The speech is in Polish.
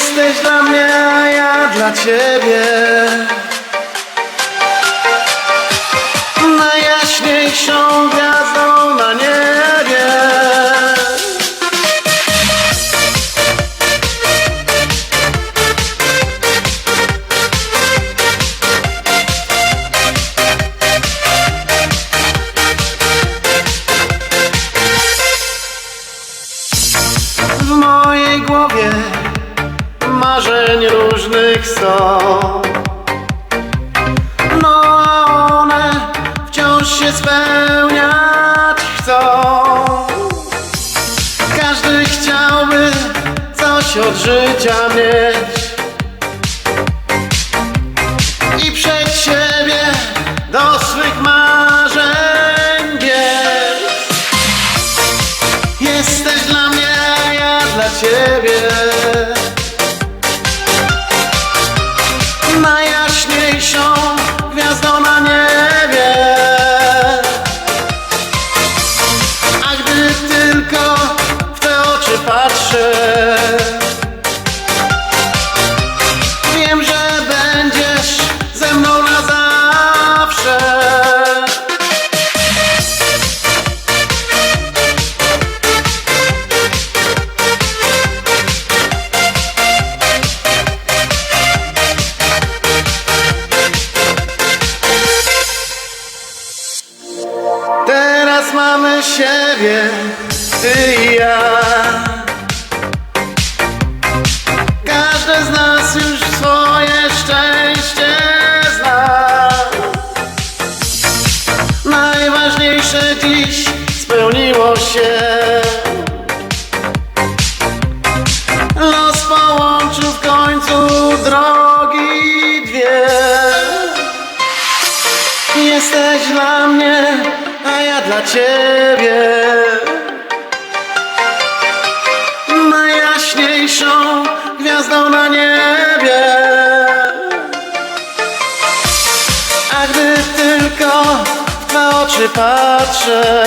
Jesteś dla mnie, a ja dla ciebie. Najjaśniejszą gwiazdą na niebie. W mojej głowie marzeń różnych są. No a one wciąż się spełniać chcą. Każdy chciałby coś od życia mieć. I przed siebie do swych marzeń Jesteś dla mnie, ja dla ciebie Najjaśniejszą Teraz mamy siebie, ty i ja. Każdy z nas już swoje szczęście zna. Najważniejsze dziś spełniło się. Los połączył w końcu drogi dwie. Jesteś dla mnie, dla ciebie. Najjaśniejszą gwiazdą na niebie. A gdy tylko twe oczy patrzę,